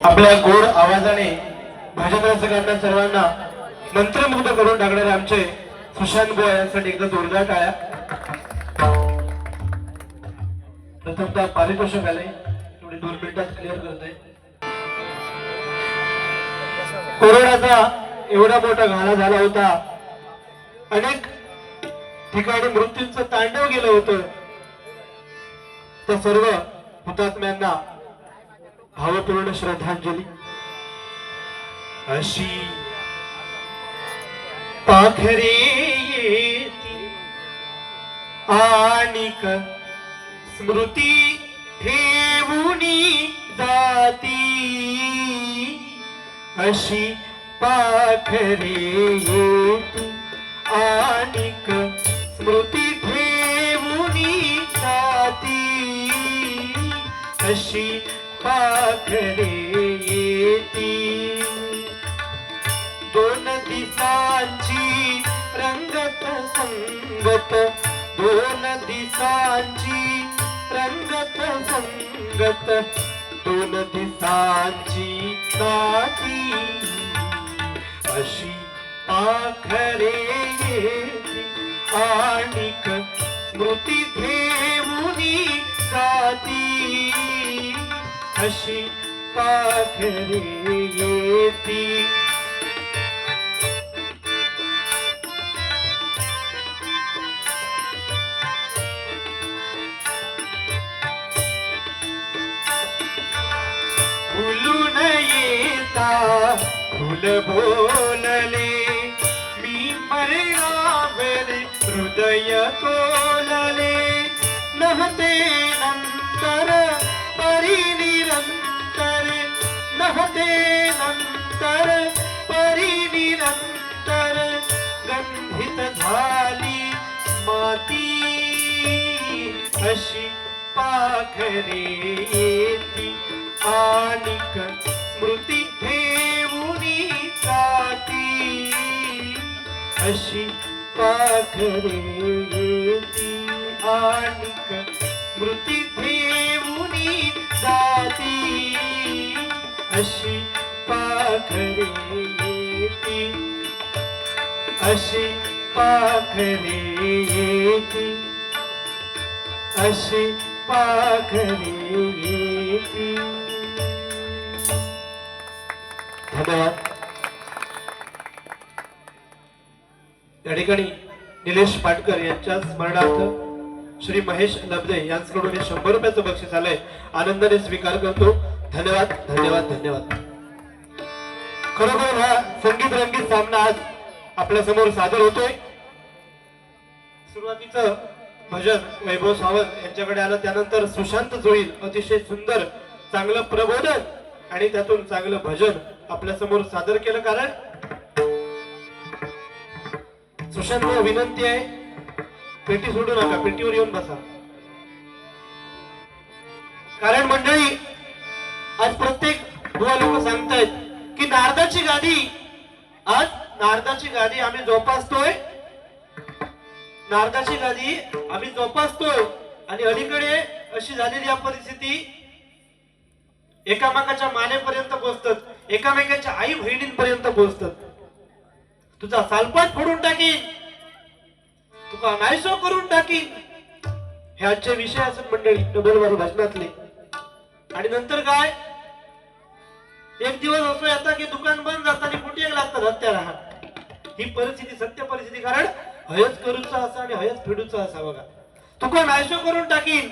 आपल्या गोड आवाजाने भजन सर्वांना मंत्रमुग्ध करून टाकणारे आमचे सुशांत बुवा यांसाठी एकदा जोरदार टाळ्या. प्रथमतः पारितोषिक आले. थोडी दोन मिनिटात क्लिअर करते कोरोनाचा एवढा मोठा घाला झाला होता. अनेक ठिकाणी मृत्यूंचं तांडव गेलं होतं. त्या सर्व हुतात्म्यांना भावपूर्ण श्रद्धांजली. अशी पाखरे येती आणिक स्मृती ठेवूनी जाती अशी पाखरे येती आणिक स्मृती ठेवूनी जाती अशी पाखरे येती. दोन दिसांची रंगत संगत दोन दिसांची रंगत संगत दोन दिसांची नाती अशी पाखरे येती आणिक स्मृती ठेवूनी जाती. अशी पाखरे येती। फुलून येता फुल बोलले। मी मरणावर हृदय तोलले। नव्हते नंतर परिनिरंतर नव्हते नंतर परिनिरंतर गंधित झाली माती. अशी पाखरे येती आणिक स्मृती ठेवूनी काती अशी पाखरे येती आणिक स्मृती जाती। अशी पाखरे येती। अशी पाखरे येती। अशी पाखरे येती। धन्यवाद। या ठिकाणी निलेश पाटकर यांच्या स्मरणार्थ श्री महेश नबदे यांच्याकडून हे शंभर रुपयाचं बक्षीस आलंय. आनंदाने स्वीकार करतो. धन्यवाद धन्यवाद धन्यवाद. खरोखर हा संगीत रंगीत सामना आज आपल्यासमोर सादर होतोय. सुरुवातीचं भजन वैभव सावंत यांच्याकडे आलं. त्यानंतर सुशांत जोईल अतिशय सुंदर चांगलं प्रबोधन आणि त्यातून चांगलं भजन आपल्यासमोर सादर केलं. कारण सुशांत विनंती आहे पेटी सोडू नका पेटीवर येऊन बसा. कारण मंडळी आज प्रत्येक बुवा लोक सांगतायत की नारदाची गादी आज नारदाची गादी आम्ही जोपासतोय. नारदाची गादी आम्ही जोपासतोय. आणि अलीकडे अशी झालेली या परिस्थिती एकामेकाच्या मानेपर्यंत पोहोचतात एकामेकाच्या आई बहिणींपर्यंत पोहोचतात. तुझा सालपात फोडून टाकी तुका नाहीसो करून टाकीन हे आजचे विषय असत मंडळी डबल भाषणातले. आणि नंतर काय? एक दिवस असं येता की दुकान बंद जाताना आणि कुठे लागतात हत्या राहत? ही परिस्थिती सत्य परिस्थिती कारण हयच करूचा असा आणि हयच फेडूचा असा बघा. तुका नाहीसो करून टाकीन.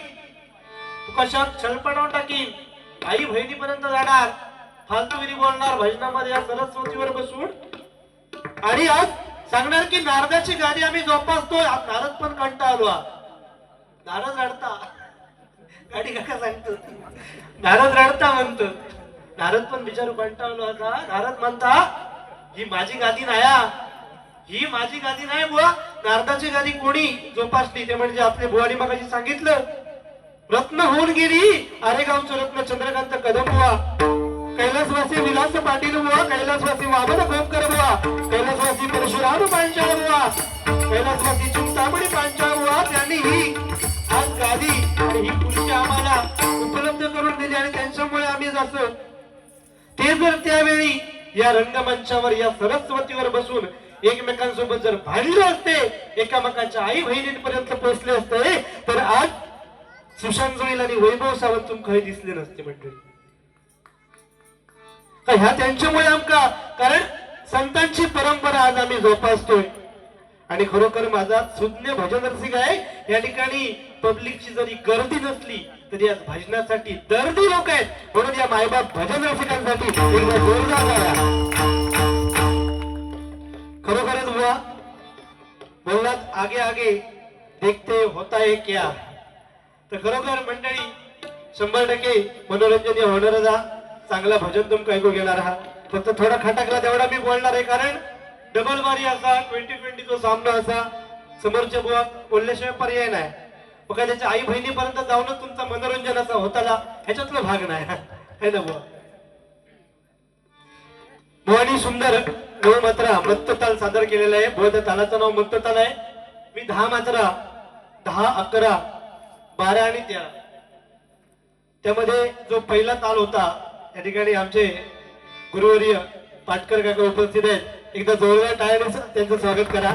तुका शक छलपडावून टाकीन. आई बहिणीपर्यंत जाणार. फालतूगिरी बोलणार भजनामध्ये या सरस्वतीवर बसून. आणि आज सांगणार की नारदाची गादी आम्ही जोपासतोय. नारद पण कंटा आलो हा. नारद रडता. गाडी काका सांगतो नारद रडता म्हणतो नारद पण बिचारू कंटाळलो आता नारद म्हणता ही माझी गादी नाया. ही माझी गादी नाही बुवा. नारदाची गादी कोणी जोपासली? ते म्हणजे आपले बुवाडी मगाशी सांगितलं. रत्न होऊन गेली. आरेगावचं रत्न चंद्रकांत कदम बुवा. कैलासवासी विलास पाटील बुवा कैलासवासी वामन भोमकर बुवा कैलासवासी परशुराम पांचाळ बुवा कैलासवासी चिंतामणी पांचाळ बुवा त्यांनी ही आज गादी आणि ही खुर्ची आम्हाला उपलब्ध करून दिली आणि त्यांच्यामुळे आम्ही जसं जर त्यावेळी या रंगमंचावर या सरस्वतीवर बसून एकमेकांसोबत जर भांडले असते एकामेकांच्या आई बहिणींपर्यंत पोहोचले असते तर आज सुशांत जोईल आणि वैभव सावंत तुमका हे दिसले नसते मंडळी. का ह्या त्यांच्यामुळे आमका कारण संतांची परंपरा आज आम्ही जोपासतोय. आणि खरोखर माझा सुज्ञ भजन रसिक आहे या ठिकाणी पब्लिकची जरी गर्दी नसली तरी आज भजनासाठी दर्दी लोक आहेत. म्हणून या मायबाप भजन रसिकांसाठी खरोखरच बुवा बोललात आगे आगे देखते होता है क्या? तर खरोखर मंडळी शंभर टक्के मनोरंजन हे होणारच हा. चांगला भजन तुमका ऐकू घेणार आहात. फक्त थोडा खटाकला तेवढा मी बोलणार आहे कारण डबल बारी असा ट्वेंटी ट्वेंटी जो सामना असा समोरच्या बुवा बोलल्याशिवाय पर्याय नाही. मग त्याच्या आई बहिणीपर्यंत जाऊनच तुमचा मनोरंजन असा होताला ह्याच्यातला भाग नाही. है ना बुवा? भवानी सुंदर नऊ मात्रा मत्तताल सादर केलेला आहे. बुवा त्या तालाचं नाव मत्तताल आहे. मी दहा मात्रा दहा अकरा बारा आणि तेरा. त्यामध्ये जो पहिला ताल होता त्या ठिकाणी आमचे गुरुवर्य पाटकर काका उपस्थित आहेत. एकदा जोरदार टाळ्याने त्यांचं स्वागत करा.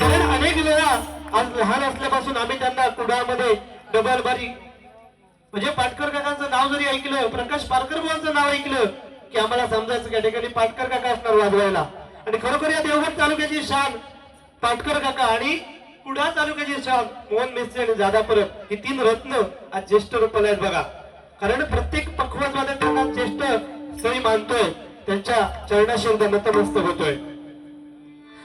कारण अनेक वेळा आज लहान असल्यापासून आम्ही त्यांना कुडामध्ये डबल बारी म्हणजे पाटकर काकांचं नाव जरी ऐकलं प्रकाश पारकर बुवांचं नाव ऐकलं की आम्हाला समजायचं या ठिकाणी पाटकर काका असणार वाजवायला. आणि खरोखर या देवगड तालुक्याची शान पाटकर काका आणि कुडा तालुक्याची शान मोहन मिस्त्री आणि जादा परब ही तीन रत्न आज ज्येष्ठ रूपाला आहेत बघा. कारण प्रत्येक मानतोय त्यांच्या चरणाशी एकदा नतमस्तक होतोय.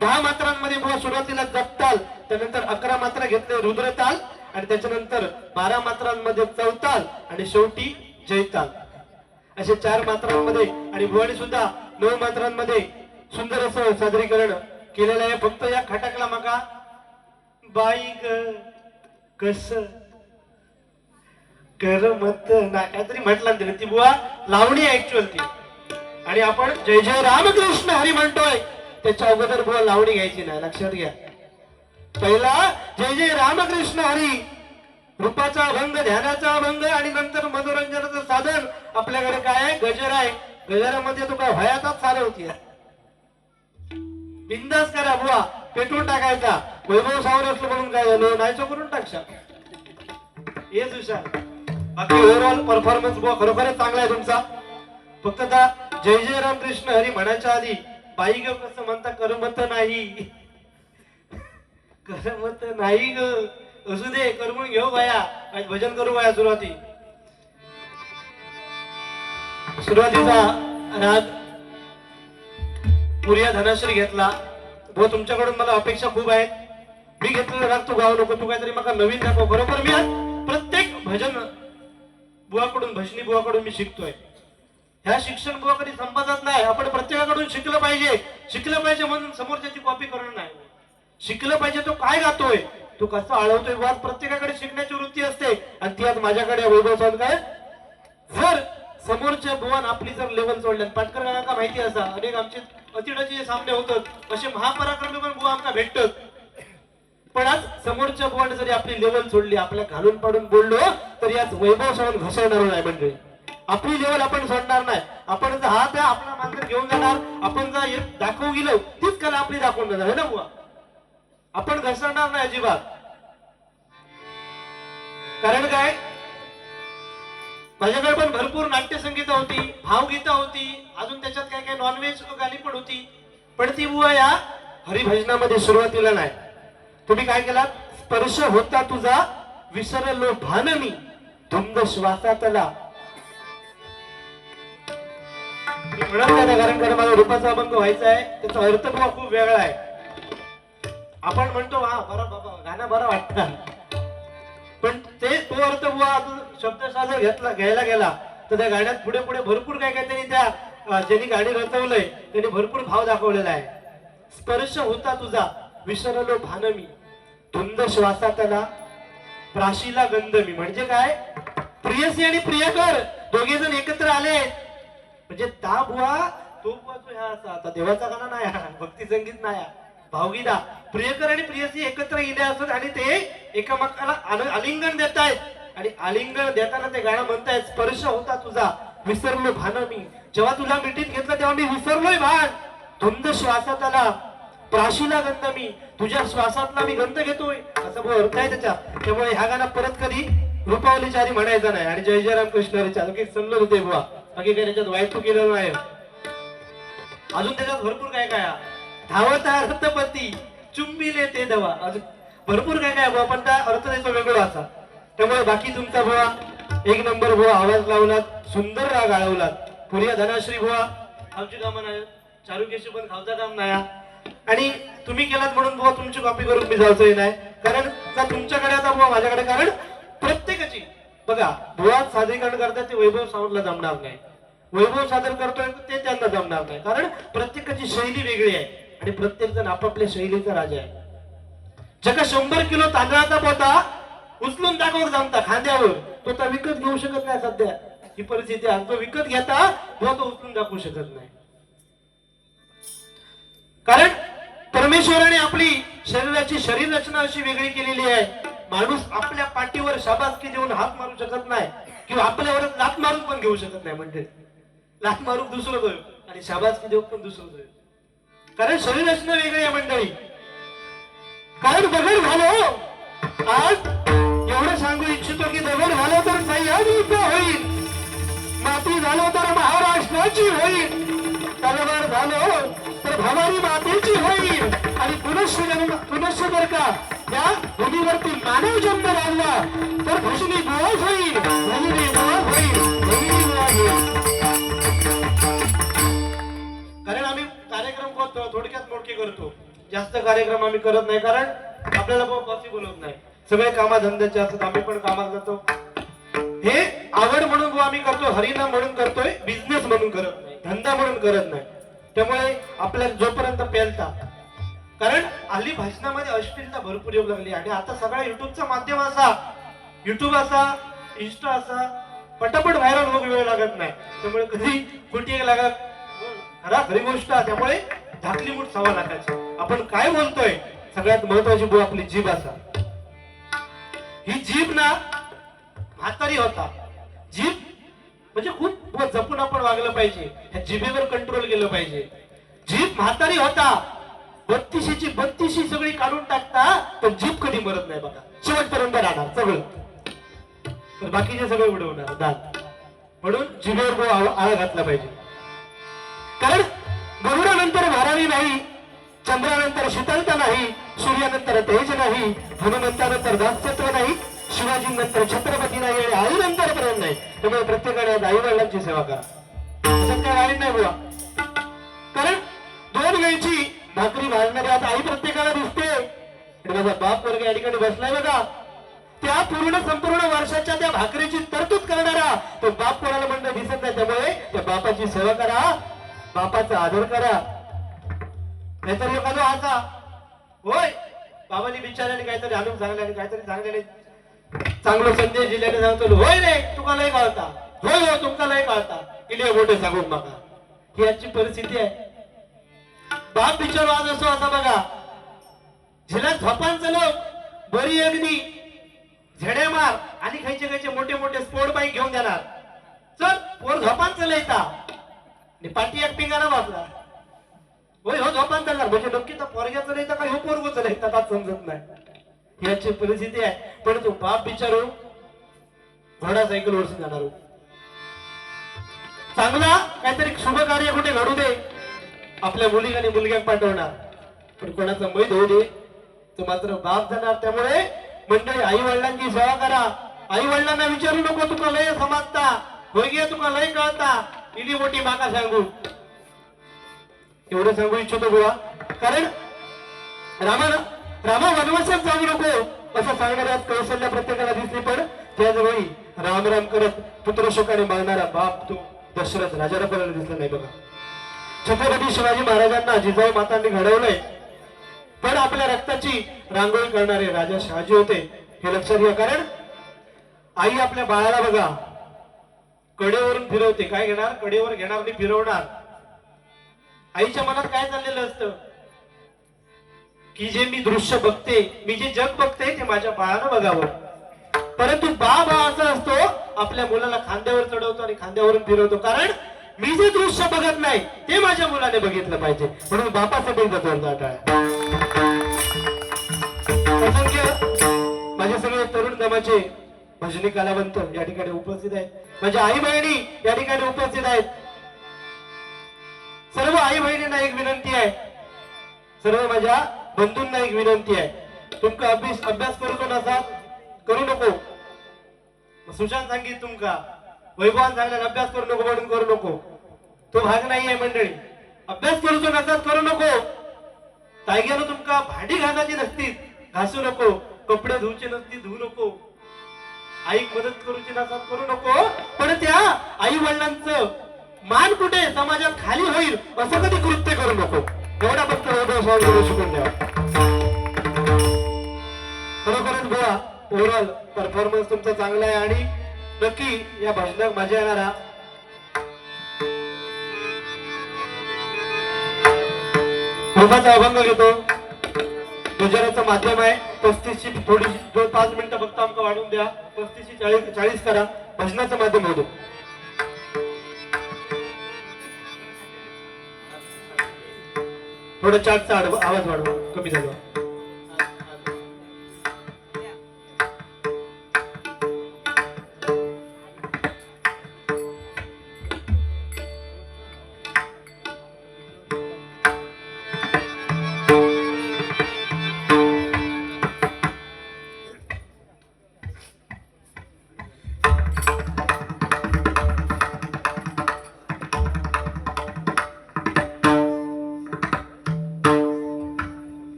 दहा मात्रांमध्ये बुवा सुरुवातीला जपताल त्यानंतर अकरा मात्रा घेतले रुद्रताल आणि त्याच्यानंतर बारा मात्रांमध्ये चौताल आणि शेवटी जयताल असे चार मात्रांमध्ये आणि बुवानी सुद्धा नऊ मात्रांमध्ये सुंदर असं सादरीकरण केलेलं आहे. फक्त या खटकला मका बाई ग कस कर ना काहीतरी म्हटलं ती बुवा. लावणी ऍक्च्युअल ती. आणि आपण जय जय रामकृष्ण हरी म्हणतोय. त्याच्या अगोदर बुवा लावणी घ्यायची नाही लक्षात घ्या. पहिला जय जय रामकृष्ण हरी. रूपाचा अभंग ध्यानाचा अभंग आणि नंतर मनोरंजनाचं साधन. आपल्याकडे काय आहे? गजर आहे. गजरामध्ये तो काय भयाचाच सार होती. बिंदास करा बुवा. पेटवून टाकायचा. वैभव सावर असलं म्हणून काय झालं? नाही करून टाकशा हेच विचार बाकी ओव्हरऑल परफॉर्मन्स बुवा खरोखरच चांगला आहे तुमचा. फक्त त्या जय जय राम कृष्ण हरी म्हणायच्या आधी बाई ग कसं म्हणता करमत नाही. करमत नाही ग. असू दे करमून घेऊ बाया. आणि भजन करू बाया सुरुवाती. सुरुवातीचा राग पुरिया धनाश्री घेतला. व तुमच्याकडून मला अपेक्षा खूप आहेत. मी घेतलेला राग तू गाव नको तू काहीतरी मला नवीन दाखव. बरोबर मी आज प्रत्येक भजन बुवाकडून भजनी बुवाकडून मी शिकतोय. ह्या शिक्षण बुवा कधी संपतच नाही. आपण प्रत्येकाकडून शिकलं पाहिजे. शिकलं पाहिजे म्हणून समोरच्याची कॉपी करणं नाही शिकलं पाहिजे तो काय गातोय? तो कसं आळवतोय बुवा? प्रत्येकाकडे शिकण्याची वृत्ती असते. आणि ती आज माझ्याकडे वैभव सावंत काय? जर समोरच्या बुवान आपली जर लेवल सोडल्या पाटकर काका माहिती असा अनेक आमचे अतिडाचे सामने होतात. असे महापराक्रमी पण बुवा आमका भेटतात. पण आज समोरच्या बुवाने जरी आपली लेवल सोडली आपल्या घालून पाडून बोललो तरी आज वैभव सावंत घसरणार नाही म्हणजे. आपली लेवल आपण सोडणार नाही. आपण जर हा त्या आपला मांजर घेऊन जाणार आपण जर दाखवू गेलो तीच कला आपली दाखवून जाणार है ना बुवा? आपण घसरणार नाही अजिबात. कारण काय? माझ्याकडे पण भरपूर नाट्यसंगीत होती भावगीता होती अजून त्याच्यात काय काय नॉनव्हेज गाणी पण होती. पण ती बुवा या हरिभजनामध्ये सुरुवातीला नाही. तुम्ही काय केलात? स्पर्श होता तुझा विसरलो भान मी धुंद श्वासातला. मी कारण कारण माझा रूपाचा अभंग व्हायचा आहे. त्याचा अर्थ बुवा खूप वेगळा आहे. आपण म्हणतो हा बरं बाबा गाणं बरं वाटतं. पण ते तो अर्थ बुवा अजून शब्दशास्त्र घेतला घ्यायला गेला तर त्या गाण्यात पुढे पुढे भरपूर काय काय त्यांनी त्या ज्यांनी गाणी रचवलंय त्यांनी भरपूर भाव दाखवलेला आहे. स्पर्श होता तुझा विसरलो भानमी. धुंद श्वासातला प्राशीला गंध मी म्हणजे काय? प्रियसी आणि प्रियकर दोघे जण एकत्र आले म्हणजे ता बुवा तो बुवा तो ह्या असा आता देवाचा गाणं नाही हा, भक्ती संगीत नाही हा. भावगीता. प्रियकर आणि प्रियसी एकत्र येले असत आणि ते एकामेकाला आलिंगन देत आहेत आणि आलिंगन देताना ते गाणं म्हणतायत स्पर्श होता तुझा विसरलो भान मी. जेव्हा तुला मिठीत घेतलं तेव्हा मी विसरलोय भान. धुंद श्वासात आला प्राशीला गंध मी. तुझ्या श्वासातला मी गंध घेतोय. असं बोल अर्थ आहे त्याच्या त्यामुळे ह्या गाणं परत कधी रुपावली चारी म्हणायचा नाही. आणि जय जयराम कृष्ण हरी चालू की होते बुवा. बाकी काही त्याच्यात वाईट तू केलेलं नाही. अजून त्याच्यात भरपूर काय काय? आहे. धावता रथपती चुंबिले ते दवा. अजून भरपूर काय काय? बुवा पण त्या अर्थ त्याचा वेगळा असा. त्यामुळे बाकी तुमचा बुवा एक नंबर बुवा आवाज लावलात सुंदर राग आळवलात. पुरिया धनाश्री बुवा खावची कामं नाही. चारुकेशी पण खावचा काम नाही. आणि तुम्ही केलात म्हणून बुवा तुमची कॉपी करून मी जायचंही नाही. कारण का तुमच्याकडे आता बुवा माझ्याकडे कारण प्रत्येकाची बघा मुळात सादरीकरण करतात ते वैभव सावंतला जमणार नाही. वैभव सादर करतोय ते त्यांना जमणार नाही. कारण प्रत्येकाची शैली वेगळी आहे आणि प्रत्येक जण आपापल्या शैलीचा राजा आहे. जगा शंभर किलो तांदळाचा पोता उचलून दाखवर जमता खांद्यावर. तो तर विकत घेऊ शकत नाही सध्या. ही परिस्थिती आहे. तो विकत घेता तो तो उचलून दाखवू शकत नाही. कारण परमेश्वराने आपली शरीराची शरीर रचना अशी वेगळी केलेली आहे. माणूस आपल्या पाठीवर शाबासकी देऊन हात मारू शकत नाही किंवा आपल्यावरच लात मारून पण घेऊ शकत नाही म्हणजे. लात मारून दुसरं होय आणि शाबासकी देऊन पण दुसरं होय कारण शरीर असणं वेगळी आहे मंडळी. कारण दगड झालो आज एवढं सांगू इच्छितो की दगड झालो तर सह्याद्री होईल. माती झालो तर महाराष्ट्राची होईल. तलवार झालो तर भवानी मातेची होईल. आणि पुनश्च पुनश्च जर का या भूमीवरती मानव जन्म लागला तर भूषणी बुवाच होईल. भगिनी बुवा होईल. भगिनी बुवा होईल. कारण आम्ही कार्यक्रम करतो थोडक्यात मोडके करतो. जास्त कार्यक्रम आम्ही करत नाही कारण आपल्याला पॉसिबल होत नाही. सगळे कामाधंद्याचे असतात आम्ही पण कामात जातो. हे आवड म्हणून आम्ही करतो हरिना म्हणून करतोय बिझनेस म्हणून करत नाही धंदा म्हणून करत नाही. त्यामुळे आपल्याला जोपर्यंत पेलता कारण हल्ली भाषणामध्ये अश्लीलता भरपूर येऊ लागली आणि आता सगळा युट्यूबचा माध्यम असा युट्यूब असा इन्स्टा असा पटापट व्हायरल होऊ वेळ लागत नाही. त्यामुळे कधी कुठे लागत खरा खरी गोष्ट त्यामुळे धाकली मूठ सवा लाखाची आपण काय बोलतोय? सगळ्यात महत्वाची गो आपली जीभ असा. ही जीभ ना म्हातारी होता. जीभ म्हणजे खूप जपून आपण वागलं पाहिजे. ह्या जिभेवर कंट्रोल केलं पाहिजे. जीभ म्हातारी होता. बत्तीशीची बत्तीशी सगळी काढून टाकता तर जीप कधी मरत नाही बघा. शेवटपर्यंत राहणार सगळं. तर बाकीचे सगळे उडवणार दात. म्हणून जिभेवर तो आळ आळा घातला पाहिजे. कारण गरुडानंतर भारावी नाही चंद्रानंतर शीतलता नाही सूर्यानंतर तेज नाही हनुमंतानंतर दासत्व नाही शिवाजीनंतर छत्रपती नाही आणि आईनंतर प्रेम नाही. त्यामुळे प्रत्येकाने आज आई वडिलांची सेवा करा. त्याच्यात वाईट नाही बुवा. कारण दोन वेळची भाकरी भाजणारी आता आई प्रत्येकाला दिसते. माझा बाप वर्ग या ठिकाणी बसलाय बघा. त्या पूर्ण संपूर्ण वर्षाच्या त्या भाकरीची तरतूद करणारा तो बाप कोणाला म्हणणं दिसत नाही. त्यामुळे त्या बापाची सेवा करा. बापाचा आदर करा. नाहीतर एखादा आता होय. बाबानी विचारल्याने काहीतरी आणून सांगल्याने काहीतरी सांगल्याने चांगलं संदेश दिल्याने सांगतो होय रे तुका लय कळता होय हो तुमका लय कळता इले मोठे सांगून बघा ही आजची परिस्थिती आहे. बाप पिक्चर वाज असो आता बघा. झिला झपांचं लोक बरी अगदी. झेड्या मार आणि खायचे खायचे मोठे मोठे स्पोर्ट बाईक घेऊन देणार चल पोर झोपान लिहिता पाठी एक पिंगाना वापला होय हो झोपान चालणार म्हणजे नक्की तर पोरग्या नाही तर हो पोरग नाही. का समजत नाही. याची परिस्थिती आहे. पण तो बाप विचारू घोडा सायकल वरसून जाणार. चांगला काहीतरी शुभ कार्य कुठे घडू दे. आपल्या मुली आणि मुलग्या पाठवणार. पण कोणाचं मैद होऊ दे. तो मात्र बाप जाणार. त्यामुळे मंडळी आई वडिलांची सेवा करा. आई वडिलांना विचारू नको. तुका लय समजता. होय तुका लय कळता. इली मोठी माका सांगू. एवढं सांगू इच्छितो बुवा. कारण रामा रामा वनवासात जाऊ नको. असं सांगणाऱ्या कौशल्य प्रत्येकाला दिसली पण त्याचवेळी राम राम करत पुत्र शोकाने मागणारा बाप तो दशरथ राजाला पण दिसला नाही बघा. छत्रपती शिवाजी महाराजांना जिजाऊ मातांनी घडवलंय. पण आपल्या रक्ताची रांगोळी करणारे राजा शहाजी होते हे लक्षात घ्या. कारण आई आपल्या बाळाला बघा कडेवरून फिरवते. काय घेणार? कडेवर घेणार आणि फिरवणार. आईच्या मनात काय चाललेलं असतं? की जे मी दृश्य बघते मी जे जग बघते ते माझ्या बाळानं बघावं. परंतु बाप हा असा असतो आपल्या मुलाला खांद्यावर चढवतो आणि खांद्यावरून फिरवतो. कारण मी जे दृश्य बघत नाही ते माझ्या मुलाने बघितलं पाहिजे. म्हणून बापासाठी जोरदार टाळ्या असंख्य माझे सगळे तरुण दमाचे भजनी कलावंत या ठिकाणी उपस्थित आहेत. माझ्या आई बहिणी या ठिकाणी उपस्थित आहेत. सर्व आई बहिणींना एक विनंती आहे. सर्व माझ्या बंधूंना एक विनंती आहे. तुमका अभ्यास अभ्यास करूचो नसा? करू नको. सुशांत सांगित तुमका. वैभवान सांगला अभ्यास करू नको म्हणून करू नको. तो भाग नाही आहे मंडळी. अभ्यास करूचो नसाच करू नको. तायग्यानं तुमका भांडी घासायची नसती. घासू नको. कपडे धुवचे नसती धुवू नको. आईक मदत करूची नसात करू नको. पण त्या आई वडिलांचं मान कुठे? समाजात खाली होईल असं कधी कृत्य करू नको. एवढा फक्त शिकून द्या. खरोखरच बुवा ओव्हरऑल परफॉर्मन्स तुमचा चांगला आहे आणि नक्की या भाषणात मजा येणारा रूपाचा अभंग घेतो. गुजरातचं माध्यम आहे. पस्तीसची थोडीशी दोन पाच मिनिटं फक्त आमका वाढून द्या. पस्तीसची चाळीस चाळीस करा. भजनाचं माध्यम होतो. थोडं चाटचा आवाज वाढवा. कमी झाला.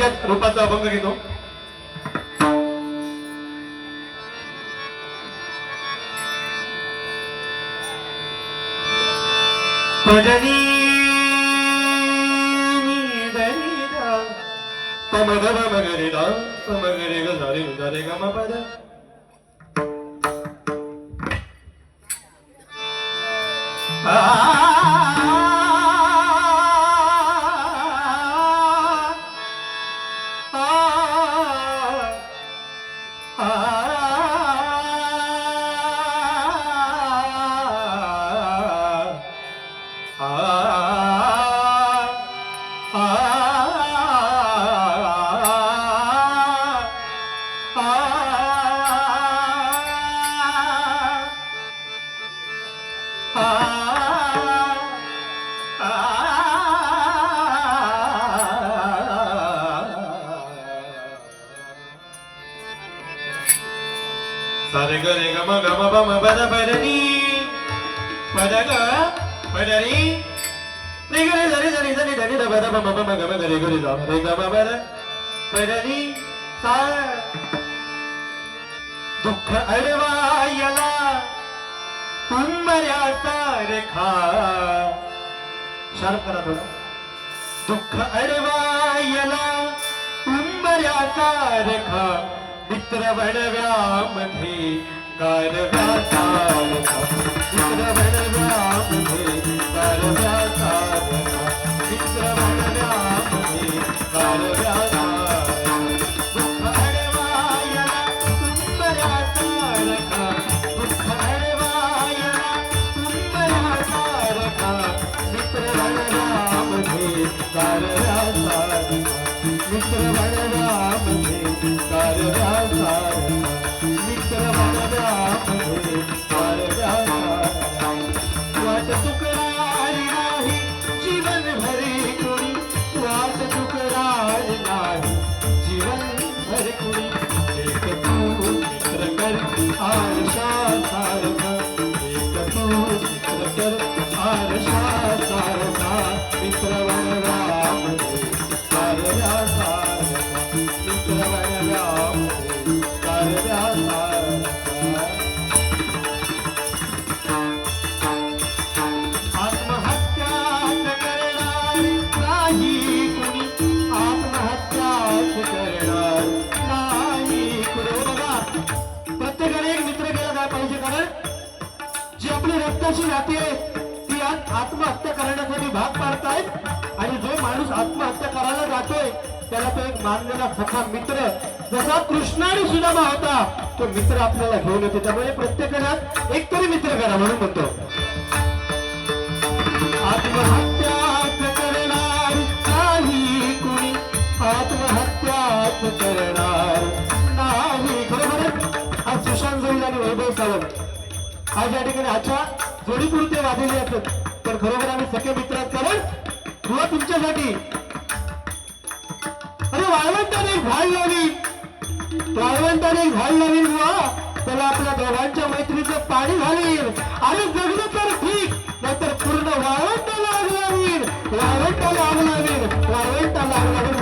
थोडक्यात रूपाचा अभंग घेतो भजनी पमग मगरी दा पमगरी ग सारी सुख अडवायला उंबऱ्याचा रखा मित्र वडव्यामध्ये कारव्याचा रखा मित्र वडव्यामध्ये कारव्याचा रखा मित्र वडव्यामध्ये कारव्याचा माणूस आत्महत्या करायला जातोय त्याला तो एक मानलेला सखा मित्र जसा कृष्णाने सुदामा होता तो मित्र आपल्याला घेऊन येतो. त्यामुळे प्रत्येक घरात एक तरी मित्र करा म्हणून म्हणतो. आत्महत्याच करणार नाही कुणी. आत्महत्याच करणार नाही. बरोबर आज सुशांत जोडी आणि वैभव सावंत. आज या ठिकाणी आजच्या जोडीपुरते वाजवले असत तर खरोखर आम्ही सखे मित्रात कारण तुला तुमच्यासाठी. अरे वाळवंटाने एक झाड लावली. वाळवंटाने एक लावी बुवा. त्याला आपल्या दोघांच्या मैत्रीचं पाणी घालीन. आणि जगलं तर ठीक नाहीतर पूर्ण वाळवंटाला आग लावीन वाळवंटाला आग लावीन वाळवंटाला आग लावीन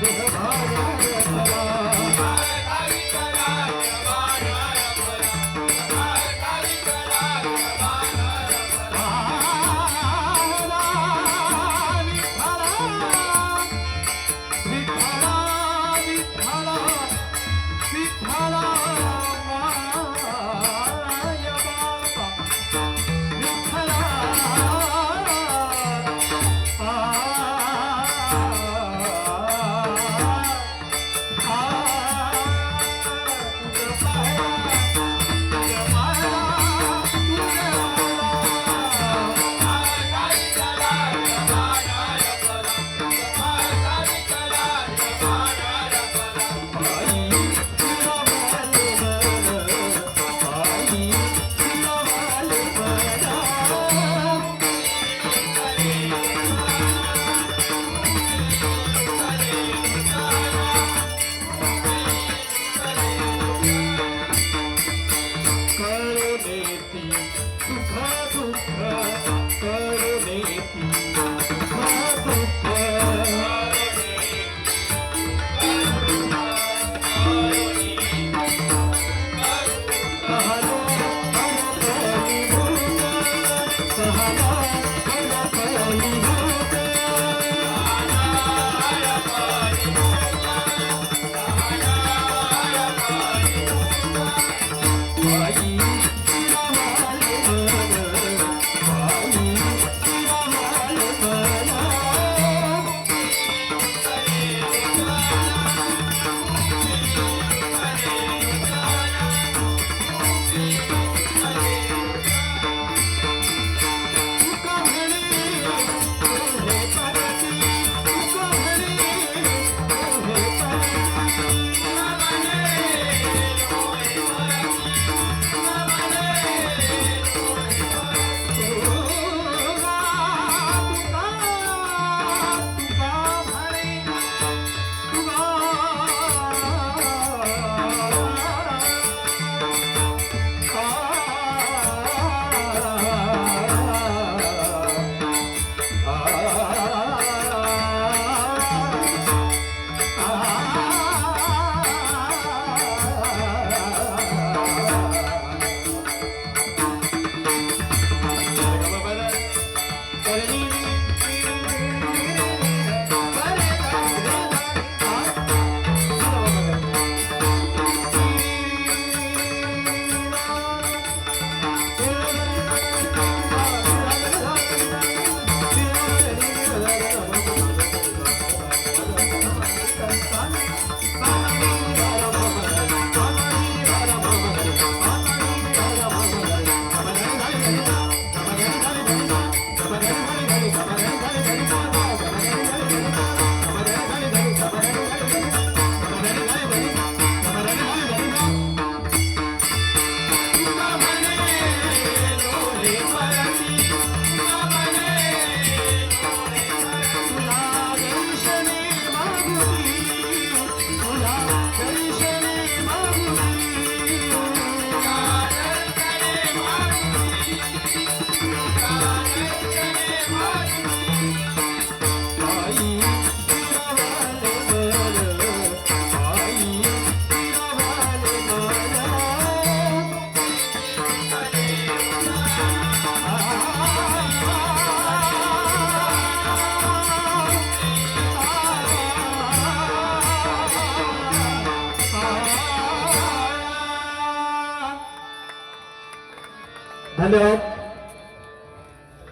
दुख भारा